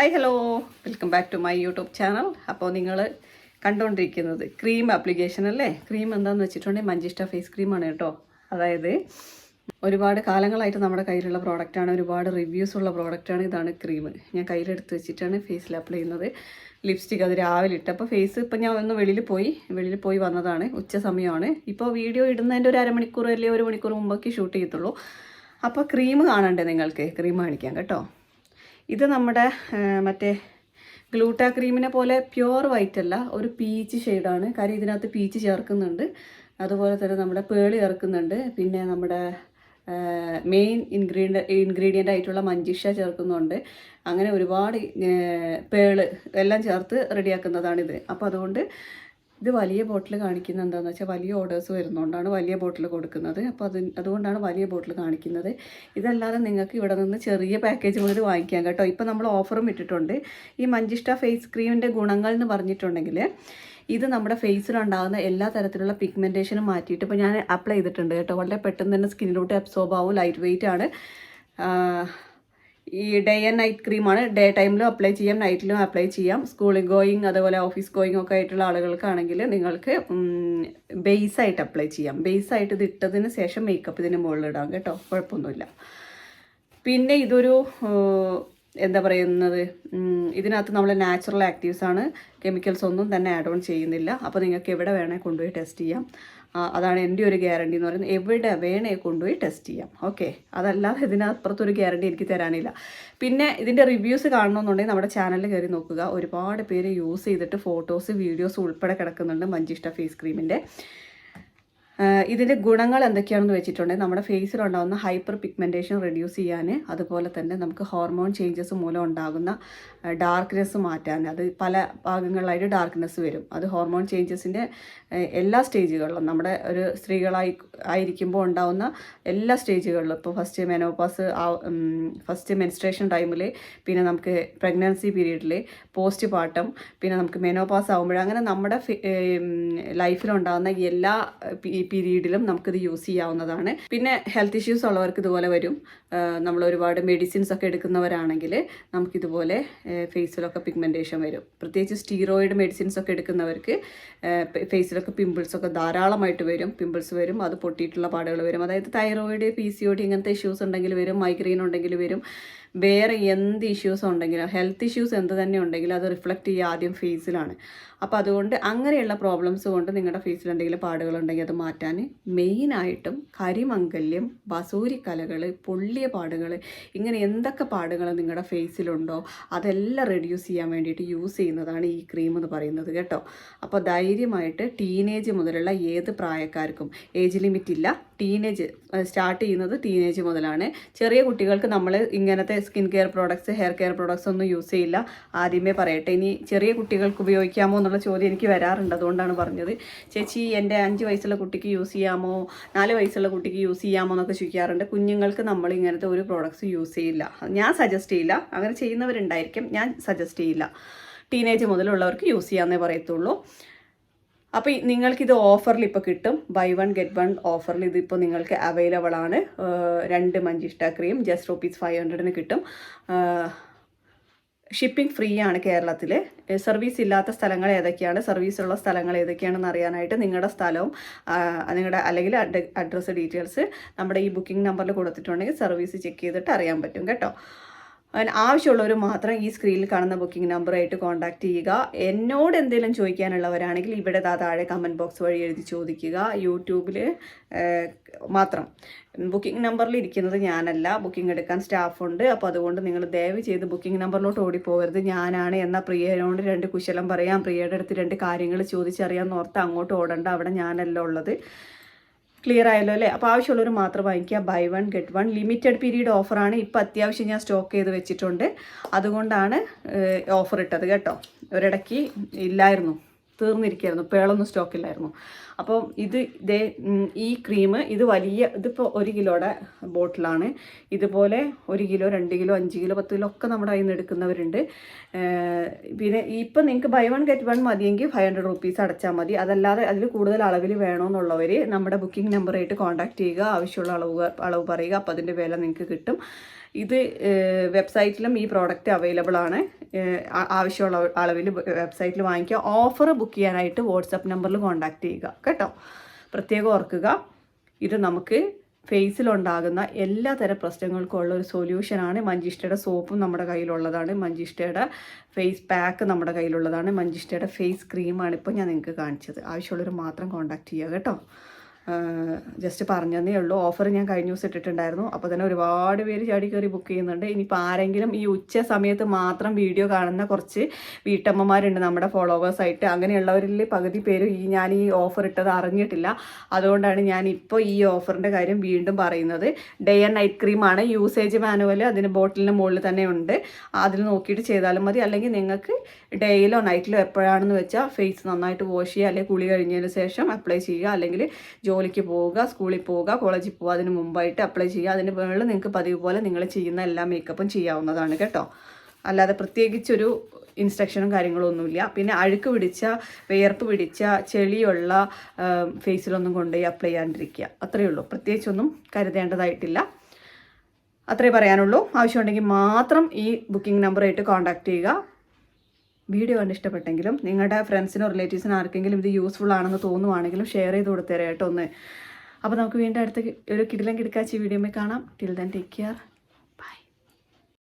Hi hello welcome back to my YouTube channel അപ്പോൾ നിങ്ങൾ കണ്ടുകൊണ്ടിരിക്കുന്നത് ക്രീം ആപ്ലിക്കേഷൻ അല്ലേ? ക്രീം എന്താണെന്ന് വെച്ചിട്ടുണ്ടെങ്കിൽ മഞ്ചിഷ്ട ഫേസ് ക്രീമാണ് കേട്ടോ. അതായത് ഒരുപാട് കാലങ്ങളായിട്ട് നമ്മുടെ കയ്യിലുള്ള പ്രോഡക്റ്റാണ് ഒരുപാട് റിവ്യൂസ് ഉള്ള പ്രോഡക്റ്റാണ് ഇതാണ് ക്രീം ഞാൻ കയ്യിലെടുത്ത് വെച്ചിട്ടാണ് ഫേസിൽ അപ്ലൈ ചെയ്യുന്നത്. ലിപ്സ്റ്റിക് അത് രാവിലെ ഇട്ട് അപ്പോൾ ഫേസ് ഇപ്പം ഞാൻ ഒന്ന് വെളിയിൽ പോയി വെളിയിൽ പോയി വന്നതാണ്. ഉച്ച സമയമാണ്. ഇപ്പോൾ വീഡിയോ ഇടുന്നതിന്റെ ഒരു അരമണിക്കൂർ അല്ലെങ്കിൽ ഒരു മണിക്കൂർ മുമ്പൊക്കെ ഷൂട്ട് ചെയ്യത്തുള്ളൂ. അപ്പോൾ ക്രീം കാണണ്ടേ നിങ്ങൾക്ക്? ക്രീം കാണിക്കാം കേട്ടോ. ഇത് നമ്മുടെ മറ്റേ ഗ്ലൂട്ടാ ക്രീമിനെ പോലെ പ്യുവർ വൈറ്റ് അല്ല ഒരു പീച്ച് ഷെയ്ഡാണ്. കാര്യം ഇതിനകത്ത് പീച്ച് ചേർക്കുന്നുണ്ട്. അതുപോലെ തന്നെ നമ്മുടെ പേളി ചേർക്കുന്നുണ്ട്. പിന്നെ നമ്മുടെ മെയിൻ ഇൻഗ്രീഡിയ ഇൻഗ്രീഡിയന്റ് ആയിട്ടുള്ള മഞ്ചിഷ ചേർക്കുന്നുണ്ട്. അങ്ങനെ ഒരുപാട് പേൾ എല്ലാം ചേർത്ത് റെഡിയാക്കുന്നതാണിത്. അപ്പോൾ അതുകൊണ്ട് ഇത് വലിയ ബോട്ടിൽ കാണിക്കുന്നത് എന്താണെന്ന് വെച്ചാൽ വലിയ ഓർഡേഴ്സ് വരുന്നതുകൊണ്ടാണ് വലിയ ബോട്ടിൽ കൊടുക്കുന്നത്. അപ്പോൾ അത് അതുകൊണ്ടാണ് വലിയ ബോട്ടിൽ കാണിക്കുന്നത്. ഇതല്ലാതെ നിങ്ങൾക്ക് ഇവിടെ നിന്ന് ചെറിയ പാക്കേജ് മുതൽ വാങ്ങിക്കാം കേട്ടോ. ഇപ്പോൾ നമ്മൾ ഓഫറും ഇട്ടിട്ടുണ്ട്. ഈ മഞ്ചിഷ്ട ഫേസ് ക്രീമിന്റെ ഗുണങ്ങൾ എന്ന് പറഞ്ഞിട്ടുണ്ടെങ്കിൽ ഇത് നമ്മുടെ ഫേസിലുണ്ടാകുന്ന എല്ലാ തരത്തിലുള്ള പിഗ്മെന്റേഷനും മാറ്റിയിട്ട് ഇപ്പോൾ ഞാൻ അപ്ലൈ ചെയ്തിട്ടുണ്ട് കേട്ടോ. വളരെ പെട്ടെന്ന് തന്നെ സ്കിന്നിലോട്ട് അബ്സോർബ് ആവും ലൈറ്റ് വെയിറ്റ് ആണ് ഈ ഡേ ആൻഡ് നൈറ്റ് ക്രീമാണ് ഡേ ടൈമിലും അപ്ലൈ ചെയ്യാം നൈറ്റിലും അപ്ലൈ ചെയ്യാം. സ്കൂളിൽ ഗോയിങ് അതുപോലെ ഓഫീസ് ഗോയിങ് ഒക്കെ ആയിട്ടുള്ള ആളുകൾക്കാണെങ്കിൽ നിങ്ങൾക്ക് ബേസ് ആയിട്ട് അപ്ലൈ ചെയ്യാം. ബേസ് ആയിട്ട് ഇത് ഇട്ടതിന് ശേഷം മേക്കപ്പ് ഇതിന് മുകളിൽ ഇടാം കേട്ടോ. കുഴപ്പമൊന്നുമില്ല. പിന്നെ ഇതൊരു എന്താ പറയുന്നത്? ഇതിനകത്ത് നമ്മൾ നാച്ചുറൽ ആക്റ്റീവ്സ് ആണ്. കെമിക്കൽസ് ഒന്നും തന്നെ ആഡ് ഓൺ ചെയ്യുന്നില്ല. അപ്പോൾ നിങ്ങൾക്ക് എവിടെ വേണേൽ കൊണ്ടുപോയി ടെസ്റ്റ് ചെയ്യാം. അതാണ് എന്റെ ഒരു ഗ്യാരണ്ടി എന്ന് പറയുന്നത്. എവിടെ വേണേ കൊണ്ടുപോയി ടെസ്റ്റ് ചെയ്യാം. ഓക്കെ അതല്ലാതെ ഇതിനപ്പുറത്തൊരു ഗ്യാരണ്ടി എനിക്ക് തരാനില്ല. പിന്നെ ഇതിന്റെ റിവ്യൂസ് കാണണമെന്നുണ്ടെങ്കിൽ നമ്മുടെ ചാനലിൽ കയറി നോക്കുക. ഒരുപാട് പേര് യൂസ് ചെയ്തിട്ട് ഫോട്ടോസ് വീഡിയോസ് ഉൾപ്പെടെ കിടക്കുന്നുണ്ട് മഞ്ചിഷ്ട ഫേസ് ക്രീമിന്റെ ഇതിന്റെ ഗുണങ്ങൾ എന്തൊക്കെയാണെന്ന് വെച്ചിട്ടുണ്ടെങ്കിൽ നമ്മുടെ ഫേസിലുണ്ടാകുന്ന ഹൈപ്പർ പിഗ്മെന്റേഷൻ റെഡ്യൂസ് ചെയ്യാൻ അതുപോലെ തന്നെ നമുക്ക് ഹോർമോൺ ചേഞ്ചസ് മൂലം ഉണ്ടാകുന്ന ഡാർക്ക്നെസ് മാറ്റാൻ. അത് പല ഭാഗങ്ങളിലായിട്ട് ഡാർക്ക്നെസ് വരും. അത് ഹോർമോൺ ചേഞ്ചസിന്റെ എല്ലാ സ്റ്റേജുകളിലും നമ്മുടെ ഒരു സ്ത്രീകളായി ആയിരിക്കുമ്പോൾ ഉണ്ടാകുന്ന എല്ലാ സ്റ്റേജുകളിലും. ഇപ്പോൾ ഫസ്റ്റ് മെനോപാസ് ഫസ്റ്റ് മെൻസ്ട്രേഷൻ ടൈമിൽ പിന്നെ നമുക്ക് പ്രഗ്നൻസി പീരീഡിൽ പോസ്റ്റ് പാർട്ടം പിന്നെ നമുക്ക് മെനോപാസ് ആകുമ്പോൾ അങ്ങനെ നമ്മുടെ ലൈഫിലുണ്ടാകുന്ന എല്ലാ പീരീഡിലും നമുക്കിത് യൂസ് ചെയ്യാവുന്നതാണ്. പിന്നെ ഹെൽത്ത് ഇഷ്യൂസ് ഉള്ളവർക്ക് ഇതുപോലെ വരും. നമ്മൾ ഒരുപാട് മെഡിസിൻസ് ഒക്കെ എടുക്കുന്നവരാണെങ്കിൽ നമുക്കിതുപോലെ ഫേസിലൊക്കെ പിഗ്മെന്റേഷൻ വരും. പ്രത്യേകിച്ച് സ്റ്റീറോയിഡ് മെഡിസിൻസ് ഒക്കെ എടുക്കുന്നവർക്ക് ഫേസിലൊക്കെ പിമ്പിൾസ് ഒക്കെ ധാരാളമായിട്ട് വരും. പിമ്പിൾസ് വരും അത് പൊട്ടിയിട്ടുള്ള പാടുകൾ വരും. അതായത് thyroid P C O D ഇങ്ങനത്തെ ഇഷ്യൂസ് ഉണ്ടെങ്കിൽ വരും മൈഗ്രെയിൻ ഉണ്ടെങ്കിൽ വരും. വേറെ എന്ത് ഇഷ്യൂസ് ഉണ്ടെങ്കിലും ഹെൽത്ത് ഇഷ്യൂസ് എന്ത് തന്നെ ഉണ്ടെങ്കിലും അത് റിഫ്ലക്റ്റ് ചെയ്യുക ആദ്യം ഫേസിലാണ്. അപ്പോൾ അതുകൊണ്ട് അങ്ങനെയുള്ള പ്രോബ്ലംസ് കൊണ്ട് നിങ്ങളുടെ ഫേസിൽ എന്തെങ്കിലും പാടുകളുണ്ടെങ്കിൽ അത് മാറ്റാൻ മെയിനായിട്ടും കരിമംഗല്യം ബസൂരിക്കലകൾ പൊള്ളിയ പാടുകൾ ഇങ്ങനെ എന്തൊക്കെ പാടുകൾ നിങ്ങളുടെ ഫേസിലുണ്ടോ അതെല്ലാം റെഡ്യൂസ് ചെയ്യാൻ വേണ്ടിയിട്ട് യൂസ് ചെയ്യുന്നതാണ് ഈ ക്രീം എന്ന് പറയുന്നത് കേട്ടോ. അപ്പോൾ ധൈര്യമായിട്ട് ടീനേജ് മുതലുള്ള ഏത് പ്രായക്കാർക്കും ഏജ് ലിമിറ്റ് ഇല്ല. ടീനേജ് സ്റ്റാർട്ട് ചെയ്യുന്നത് ടീനേജ് മുതലാണ്. ചെറിയ കുട്ടികൾക്ക് നമ്മൾ ഇങ്ങനത്തെ skin care products hair care products ഒന്നും യൂസ് ചെയ്യില്ല. ആദ്യമേ പറയട്ടെ ഇനി ചെറിയ കുട്ടികൾക്ക് ഉപയോഗിക്കാമോ എന്നുള്ള ചോദ്യം എനിക്ക് വരാറുണ്ട്. അതുകൊണ്ടാണ് പറഞ്ഞത്. ചേച്ചി എന്റെ അഞ്ച് വയസ്സുള്ള കുട്ടിക്ക് യൂസ് ചെയ്യാമോ? നാല് വയസ്സുള്ള കുട്ടിക്ക് യൂസ് ചെയ്യാമോ എന്നൊക്കെ ചോദിക്കാറുണ്ട്. കുഞ്ഞുങ്ങൾക്ക് നമ്മൾ ഇങ്ങനത്തെ ഒരു പ്രോഡക്ട്സ് യൂസ് ചെയ്യില്ല. ഞാൻ സജസ്റ്റ് ചെയ്യില്ല. അങ്ങനെ ചെയ്യുന്നവരുണ്ടായിരിക്കും. ഞാൻ സജസ്റ്റ് ചെയ്യില്ല. ടീനേജ് മുതലുള്ളവർക്ക് യൂസ് ചെയ്യാമെന്നേ പറയത്തുള്ളൂ. അപ്പോൾ നിങ്ങൾക്കിത് ഓഫറിൽ ഇപ്പോൾ കിട്ടും. ബൈ വൺ ഗെറ്റ് വൺ ഓഫറിൽ ഇതിപ്പോൾ നിങ്ങൾക്ക് അവൈലബിൾ ആണ്. രണ്ട് മഞ്ചിഷ്ട ക്രീം ജസ്റ്റ് റുപ്പീസ് ഫൈവ് ഹൺഡ്രഡിന് കിട്ടും. ഷിപ്പിംഗ് ഫ്രീ ആണ് കേരളത്തിൽ സർവീസ് ഇല്ലാത്ത സ്ഥലങ്ങൾ ഏതൊക്കെയാണ്? സർവീസ് ഉള്ള സ്ഥലങ്ങൾ ഏതൊക്കെയാണെന്ന് അറിയാനായിട്ട് നിങ്ങളുടെ സ്ഥലവും നിങ്ങളുടെ അല്ലെങ്കിൽ അഡ്രസ്സ് ഡീറ്റെയിൽസ് നമ്മുടെ ഈ ബുക്കിംഗ് നമ്പറിൽ കൊടുത്തിട്ടുണ്ടെങ്കിൽ സർവീസ് ചെക്ക് ചെയ്തിട്ട് അറിയാൻ പറ്റും കേട്ടോ. അതിന് ആവശ്യമുള്ളവർ മാത്രം ഈ സ്ക്രീനിൽ കാണുന്ന ബുക്കിംഗ് നമ്പറായിട്ട് കോൺടാക്ട് ചെയ്യുക. എന്നോട് എന്തെങ്കിലും ചോദിക്കാനുള്ളവരാണെങ്കിൽ ഇവിടെ താഴെ കമന്റ് ബോക്സ് വഴി എഴുതി ചോദിക്കുക. യൂട്യൂബിൽ മാത്രം. ബുക്കിംഗ് നമ്പറിൽ ഇരിക്കുന്നത് ഞാനല്ല. ബുക്കിംഗ് എടുക്കാൻ സ്റ്റാഫുണ്ട് അപ്പോൾ അതുകൊണ്ട് നിങ്ങൾ ദയവ് ചെയ്ത് ബുക്കിംഗ് നമ്പറിലോട്ട് ഓടിപ്പോകരുത്. ഞാനാണ് എന്നാൽ പ്രിയനോട് രണ്ട് കുശലം പറയാം. പ്രിയയുടെ അടുത്ത് രണ്ട് കാര്യങ്ങൾ ചോദിച്ചറിയാൻ ഓർത്ത് അങ്ങോട്ട് ഓടണ്ട. അവിടെ ഞാനല്ല ഉള്ളത്. ക്ലിയർ ആയല്ലോ അല്ലേ? അപ്പോൾ ആവശ്യമുള്ളവർ മാത്രം വാങ്ങിക്കുക. Buy one get one limited period ഓഫറാണ് ഇപ്പോൾ അത്യാവശ്യം ഞാൻ സ്റ്റോക്ക് ചെയ്ത് വെച്ചിട്ടുണ്ട്. അതുകൊണ്ടാണ് ഓഫർ ഇട്ടത് കേട്ടോ. ഒരിടയ്ക്ക് ഇല്ലായിരുന്നു. തീർന്നിരിക്കുകയായിരുന്നു. പേളൊന്നും സ്റ്റോക്കില്ലായിരുന്നു. അപ്പം ഇത് ഇതേ ഈ ക്രീം ഇത് വലിയ ഇതിപ്പോൾ ഒരു കിലോയുടെ ബോട്ടിലാണ്. ഇതുപോലെ ഒരു കിലോ രണ്ട് കിലോ അഞ്ച് കിലോ പത്ത് കിലോ ഒക്കെ നമ്മുടെ കയ്യിൽ നിന്ന് എടുക്കുന്നവരുണ്ട് പിന്നെ ഇപ്പം നിങ്ങൾക്ക് ബൈ വൺ ഗെറ്റ് വൺ മതിയെങ്കിൽ ഫൈവ് ഹൺഡ്രഡ് റുപ്പീസ് അടച്ചാൽ മതി. അതല്ലാതെ അതിൽ കൂടുതൽ അളവിൽ വേണമെന്നുള്ളവർ നമ്മുടെ ബുക്കിംഗ് നമ്പറായിട്ട് കോൺടാക്ട് ചെയ്യുക. ആവശ്യമുള്ള അളവ് അളവ് പറയുക. അപ്പോൾ അതിന്റെ വില നിങ്ങൾക്ക് കിട്ടും. ഇത് വെബ്സൈറ്റിലും ഈ പ്രോഡക്റ്റ് അവൈലബിൾ ആണ്. ആവശ്യമുള്ള അളവിൽ വെബ്സൈറ്റിൽ വാങ്ങിക്കുക. ഓഫർ ബുക്ക് ചെയ്യാനായിട്ട് വാട്സപ്പ് നമ്പറിൽ കോൺടാക്ട് ചെയ്യുക. കേട്ടോ? പ്രത്യേകം ഓർക്കുക. ഇത് നമുക്ക് ഫേസിലുണ്ടാകുന്ന എല്ലാ തരം പ്രശ്നങ്ങൾക്കും ഉള്ള ഒരു സൊല്യൂഷനാണ് മഞ്ചിഷ്ടയുടെ സോപ്പും നമ്മുടെ കയ്യിലുള്ളതാണ്. മഞ്ചിഷ്ടയുടെ ഫേസ് പാക്ക് നമ്മുടെ കയ്യിലുള്ളതാണ്. മഞ്ചിഷ്ടയുടെ ഫേസ് ക്രീമാണ് ഇപ്പോൾ ഞാൻ നിങ്ങൾക്ക് കാണിച്ചത്. ആവശ്യമുള്ളവർ മാത്രം കോൺടാക്റ്റ് ചെയ്യുക. കേട്ടോ? ജസ്റ്റ് പറഞ്ഞതേ ഉള്ളൂ. ഓഫർ ഞാൻ കഴിഞ്ഞ ദിവസം ഇട്ടിട്ടുണ്ടായിരുന്നു. അപ്പോൾ തന്നെ ഒരുപാട് പേര് ചാടി കയറി ബുക്ക് ചെയ്യുന്നുണ്ട്. ഇനിയിപ്പോൾ ആരെങ്കിലും ഈ ഉച്ച സമയത്ത് മാത്രം വീഡിയോ കാണുന്ന കുറച്ച് വീട്ടമ്മമാരുണ്ട് നമ്മുടെ ഫോളോവേഴ്സായിട്ട് അങ്ങനെയുള്ളവരിൽ പകുതി പേരും ഈ ഞാൻ ഈ ഓഫർ ഇട്ടത് അറിഞ്ഞിട്ടില്ല. അതുകൊണ്ടാണ് ഞാൻ ഇപ്പോൾ ഈ ഓഫറിന്റെ കാര്യം വീണ്ടും പറയുന്നത്. ഡേ ആൻഡ് നൈറ്റ് ക്രീമാണ് യൂസേജ് മാനുവൽ അതിന് ബോട്ടിലിന്റെ മുകളിൽ തന്നെ ഉണ്ട്. അതിൽ നോക്കിയിട്ട് ചെയ്താലും മതി. അല്ലെങ്കിൽ നിങ്ങൾക്ക് ഡേയിലോ നൈറ്റിലോ എപ്പോഴാണെന്ന് വെച്ചാൽ ഫേസ് നന്നായിട്ട് വാഷ് ചെയ്യുക. അല്ലെങ്കിൽ കുളി കഴിഞ്ഞതിന് ശേഷം അപ്ലൈ ചെയ്യുക. അല്ലെങ്കിൽ ജോലിക്ക് പോവുക സ്കൂളിൽ പോവുക കോളേജിൽ പോവുക അതിന് മുമ്പായിട്ട് അപ്ലൈ ചെയ്യുക. അതിന് മുകളിൽ നിങ്ങൾക്ക് പതിവ് പോലെ നിങ്ങൾ ചെയ്യുന്ന എല്ലാ മേക്കപ്പും ചെയ്യാവുന്നതാണ് കേട്ടോ. അല്ലാതെ പ്രത്യേകിച്ചൊരു ഇൻസ്ട്രക്ഷനും കാര്യങ്ങളൊന്നുമില്ല പിന്നെ അഴുക്ക് പിടിച്ച വിയർപ്പ് പിടിച്ച ചെളിയുള്ള ഫേസിലൊന്നും കൊണ്ടുപോയി അപ്ലൈ ചെയ്യാണ്ടിരിക്കുക. അത്രയേ ഉള്ളൂ. പ്രത്യേകിച്ചൊന്നും കരുതേണ്ടതായിട്ടില്ല. അത്രേ പറയാനുള്ളൂ. ആവശ്യമുണ്ടെങ്കിൽ മാത്രം ഈ ബുക്കിംഗ് നമ്പറായിട്ട് കോൺടാക്ട് ചെയ്യുക. വീഡിയോ കണ്ട് ഇഷ്ടപ്പെട്ടെങ്കിലും നിങ്ങളുടെ ഫ്രണ്ട്സിനോ റിലേറ്റീവ്സിനോ ആർക്കെങ്കിലും ഇത് യൂസ്ഫുൾ ആണെന്ന് തോന്നുവാണെങ്കിലും ഷെയർ ചെയ്ത് കൊടുത്തേരെ കേട്ടോ ഒന്ന്. അപ്പോൾ നമുക്ക് വീണ്ടും അടുത്ത ഒരു കിടിലം കിടക്കാച്ചി വീഡിയോ കാണാം. Till then take care